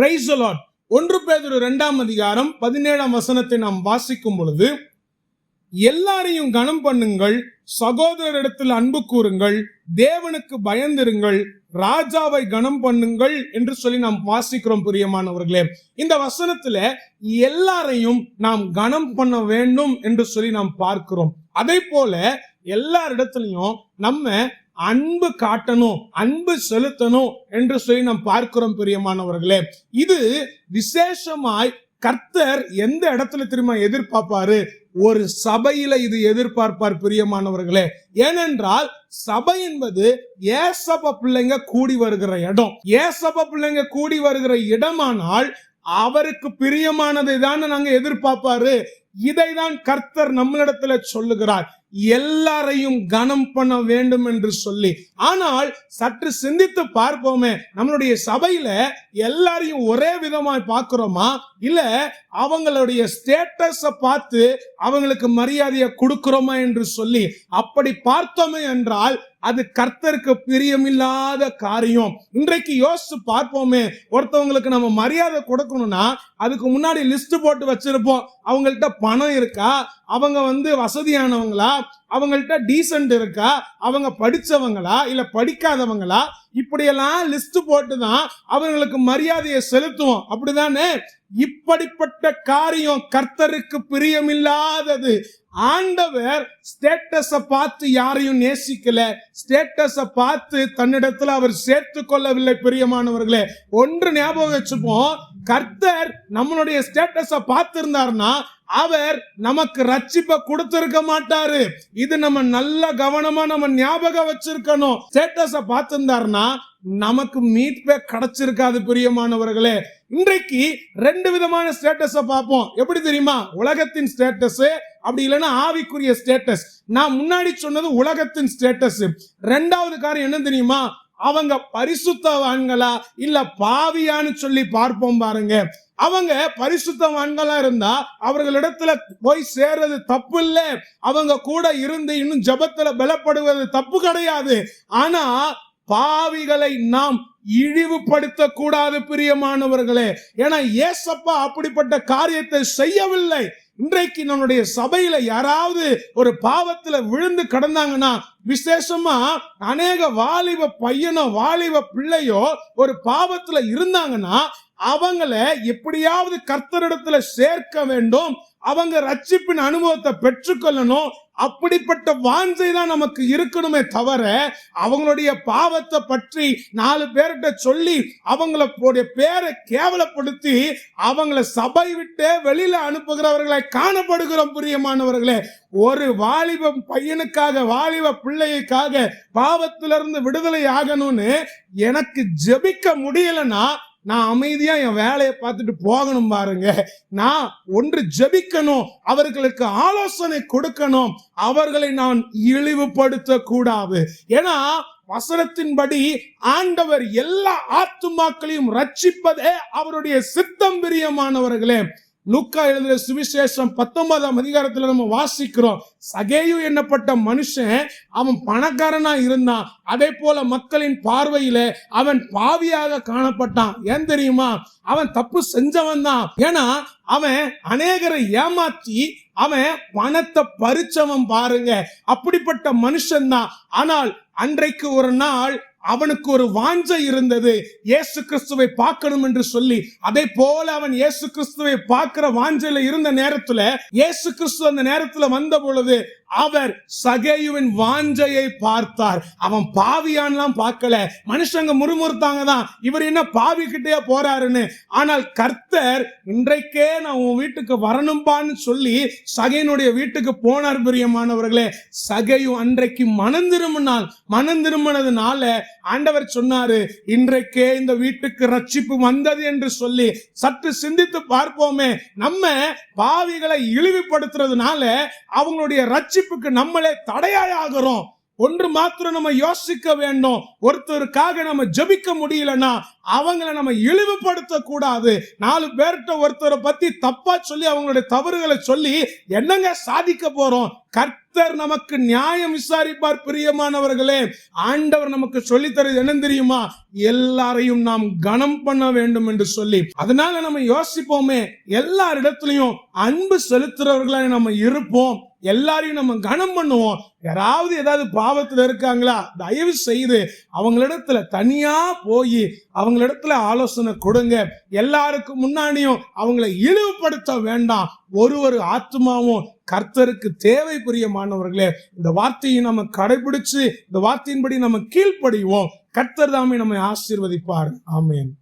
Price allot ஒன்று பேதொரு இரண்டாம் அதிகாரம் பதினேழாம் வசனத்தை நாம் வாசிக்கும் பொழுது எல்லாரையும் கனம் பண்ணுங்கள் சகோதரரிடத்தில் அன்பு கூறுங்கள் தேவனுக்கு பயந்திருங்கள் ராஜாவை கனம் பண்ணுங்கள் என்று சொல்லி நாம் வாசிக்கிறோம் பிரியமானவர்களே. இந்த வசனத்துல எல்லாரையும் நாம் கனம் பண்ண வேண்டும் என்று சொல்லி நாம் பார்க்கிறோம். அதே போல எல்லாரிடத்திலையும் நம்ம அன்பு காட்டணும் அன்பு செலுத்தணும் என்று சொல்லி நாம் பார்க்கிறோம் பிரியமானவர்களே. இது விசேஷமாய் கர்த்தர் எந்த இடத்துல திரும்ப எதிர்பார்ப்பாரு? ஒரு சபையில இது எதிர்பார்ப்பார் பிரியமானவர்களே. ஏனென்றால் சபை என்பது ஏசப பிள்ளைங்க கூடி வருகிற இடம். ஏசப பிள்ளைங்க கூடி வருகிற இடமானால் அவருக்கு பிரியமானதை தான் நாங்க எதிர்பார்ப்பாரு. இதை தான் கர்த்தர் நம்மளிடத்துல சொல்லுகிறார். எல்லாரையும் கனம் பண்ண வேண்டும் என்று சொல்லி. ஆனால் சற்று சிந்தித்து பார்ப்போமே நம்மளுடைய சபையில எல்லாரையும் ஒரே விதமாய் பார்க்கிறோமா? இல்ல அவங்களுடைய ஸ்டேட்டஸ பார்த்து அவங்களுக்கு மரியாதையை கொடுக்கிறோமா என்று சொல்லி அப்படி பார்த்தோமே என்றால் அது கர்த்தருக்கு பிரியமில்லாத காரியம். இன்றைக்கு யோசிச்சு பார்ப்போமே ஒருத்தவங்களுக்கு நம்ம மரியாதை கொடுக்கணும்னா அதுக்கு முன்னாடி லிஸ்ட் போட்டு வச்சிருப்போம். அவங்கள்ட்ட பணம் இருக்கா? அவங்க வந்து வசதியானவங்களா? அவங்கள்ட்ட டீசன்ட் இருக்கா? அவங்க படித்தவங்களா இல்லை படிக்காதவங்களா? இப்படியெல்லாம் லிஸ்ட் போட்டு தான் அவங்களுக்கு மரியாதையை செலுத்துவோம். அப்படிதானே? இப்படிப்பட்ட காரியம் கர்த்தருக்கு பிரியமில்லாதது. ஆண்டவர் ஸ்டேட்டஸ பார்த்து யாரையும் நேசிக்கல. ஸ்டேட்டஸ பார்த்து தன்னிடத்துல அவர் சேர்த்து கொள்ளவில்லை பிரியமானவர்களே. ஒன்று ஞாபகம் வச்சுப்போம். கர்த்தர் நம்மளுடைய ஸ்டேட்டஸ பார்த்திருந்தாருன்னா அவர் நமக்கு ரட்சிப்பை கொடுத்திருக்க மாட்டாரு. இது நம்ம நல்ல கவனமா நம்ம ஞாபகம் வச்சிருக்கணும். ஸ்டேட்டஸ பார்த்திருந்தாருன்னா நமக்கு மீட்பே கிடைச்சிருக்காது பிரியமானவர்களே. இன்றைக்கு ரெண்டு விதமான ஸ்டேட்டஸ பார்ப்போம். எப்படி தெரியுமா? உலகத்தின் ஸ்டேட்டஸ் அப்படி இல்லைன்னா ஆவிக்குரிய ஸ்டேட்டஸ். நான் முன்னாடி சொன்னது உலகத்தின் ஸ்டேட்டஸ். ரெண்டாவது காரியம் என்ன தெரியுமா? அவங்க பரிசுத்தவான்களா? இல்ல பாவியான்னு சொல்லி பார்ப்போம் பாருங்க. அவங்க பரிசுத்தவான்களா இருந்தா அவர்களிடத்துல போய் சேர்றது தப்பு இல்ல அவங்க கூட இருந்து இன்னும் ஜபத்துல பலப்படுவது தப்பு கிடையாது. ஆனா பாவிகளை நாம் இழிவுபடுத்த கூடாது பிரியமானவர்களே. ஏன்னா ஏசப்பா அப்படிப்பட்ட காரியத்தை செய்யவில்லை. இன்றைக்கு நம்முடைய சபையில யாராவது ஒரு பாவத்துல விழுந்து கிடந்தாங்கன்னா விசேஷமா அநேக வாலிப பையனோ வாலிப பிள்ளையோ ஒரு பாவத்துல இருந்தாங்கன்னா அவங்கள எப்படியாவது கர்த்தரிடத்துல சேர்க்க வேண்டும். அவங்க ரட்சிப்பின் அனுபவத்தை பெற்றுக்கொள்ளணும். அப்படிப்பட்ட வாஞ்சை தான் நமக்கு இருக்கணுமே தவிர அவங்களுடைய பாவத்தை பற்றி நாலு பேர்கிட்ட சொல்லி அவங்கள பேரை கேவலப்படுத்தி அவங்கள சபை விட்டு வெளியில அனுப்புகிறவர்களை காணப்படுகிறோம் பிரியமானவர்களே. ஒரு வாலிப பையனுக்காக வாலிப பிள்ளைக்காக பாவத்திலிருந்து விடுதலை ஆகணும்னு எனக்கு ஜெபிக்க முடியலன்னா நான் அமைதியா என் வேலையை பார்த்துட்டு போகணும் பாருங்க. நான் ஒன்று ஜெபிக்கணும் அவர்களுக்கு ஆலோசனை கொடுக்கணும் அவர்களை நான் இழிவுபடுத்த கூடாது ஏன்னா வசனத்தின்படி ஆண்டவர் எல்லா ஆத்துமாக்களையும் ரட்சிப்பதே அவருடைய சித்தம் பிரியமானவர்களே. லூக்கா எழுதுற சுவிசேஷம் பத்தொன்பதாம் அதிகாரத்துல நம்ம வாசிக்கிறோம். சகேயு என்னப்பட்ட மனுஷன்? அவன் பணக்காரனா இருந்தான். அதே போல மக்களின் பார்வையில அவன் பாவியாக காணப்பட்டான். ஏன் தெரியுமா? அவன் தப்பு செஞ்சவன் தான். ஏன்னா அவன் அநேகரை ஏமாற்றி அவன் பணத்தை பறிச்சவன் பாருங்க. அப்படிப்பட்ட மனுஷன் தான். ஆனால் அன்றைக்கு ஒரு நாள் அவனுக்கு ஒரு வாஞ்சை இருந்தது. இயேசு கிறிஸ்துவை பார்க்கணும் என்று சொல்லி அதே போல அவன் இயேசு கிறிஸ்துவை பார்க்கிற வாஞ்சையில இருந்த நேரத்துல இயேசு கிறிஸ்து அந்த நேரத்துல வந்த பொழுது அவர் சகேயுவின் வாஞ்சையை பார்த்தார். அவன் பாவியான்லாம் பார்க்கல. மனுஷங்க முறுமுறுத்தாங்க தான். இவர் என்ன பாவி கிட்டே போறாருன்னு. ஆனால் கர்த்தர் இன்றைக்கே நான் உன் வீட்டுக்கு வரணும்பான்னு சொல்லி சகையினுடைய வீட்டுக்கு போனார் பிரியமானவர்களே. சகையும் அன்றைக்கு மனம் திரும்பினால் மனம் திரும்பினதுனால ஆண்டவர் சொன்னாரு இன்றைக்கே இந்த வீட்டுக்கு ரட்சிப்பு வந்தது என்று சொல்லி சற்று சிந்தித்து பார்ப்போமே. நம்ம பாவிகளை இழிவுபடுத்துறதுனால அவங்களுடைய ரட்சிப்புக்கு நம்மளே தடையாயாகிறோம். ஒன்று மாத்திரம் நம்ம யோசிக்க வேண்டும். ஒருத்தருக்காக நம்ம ஜெபிக்க முடியலன்னா அவங்கள நம்ம இழிவுபடுத்த கூடாது நாலு பேர்கிட்ட ஒருத்தரை பத்தி தப்பா சொல்லி அவங்களுடைய தவறுகளை சொல்லி என்னங்க சாதிக்க போறோம்? கர்த்தர் நமக்கு நியாயம் விசாரிப்பார் பிரியமானவர்களே. ஆண்டவர் நமக்கு சொல்லித் தருது என்ன தெரியுமா? எல்லாரையும் நாம் கனம் பண்ண வேண்டும் என்று சொல்லி. அதனால நம்ம யோசிப்போமே. எல்லாரிடத்துலயும் அன்பு செலுத்துறவர்களாக நம்ம இருப்போம். எல்லாரையும் நம்ம கனம் பண்ணுவோம். யாராவது ஏதாவது பாவத்தில் இருக்காங்களா தயவு செய்து அவங்களிடத்துல தனியா போய் அவங்களிடத்துல ஆலோசனை கொடுங்க. எல்லாருக்கும் முன்னாடியும் அவங்களை இழிவுபடுத்த வேண்டாம். ஒரு ஒரு ஆத்மாவும் கர்த்தருக்கு தேவை பிரியமானவர்களே இந்த வார்த்தையை நம்ம கடைபிடிச்சு இந்த வார்த்தையின்படி நம்ம கீழ்ப்படிவோம். கர்த்தர் தாமே நம்மை ஆசீர்வதிப்பார். ஆமேன்.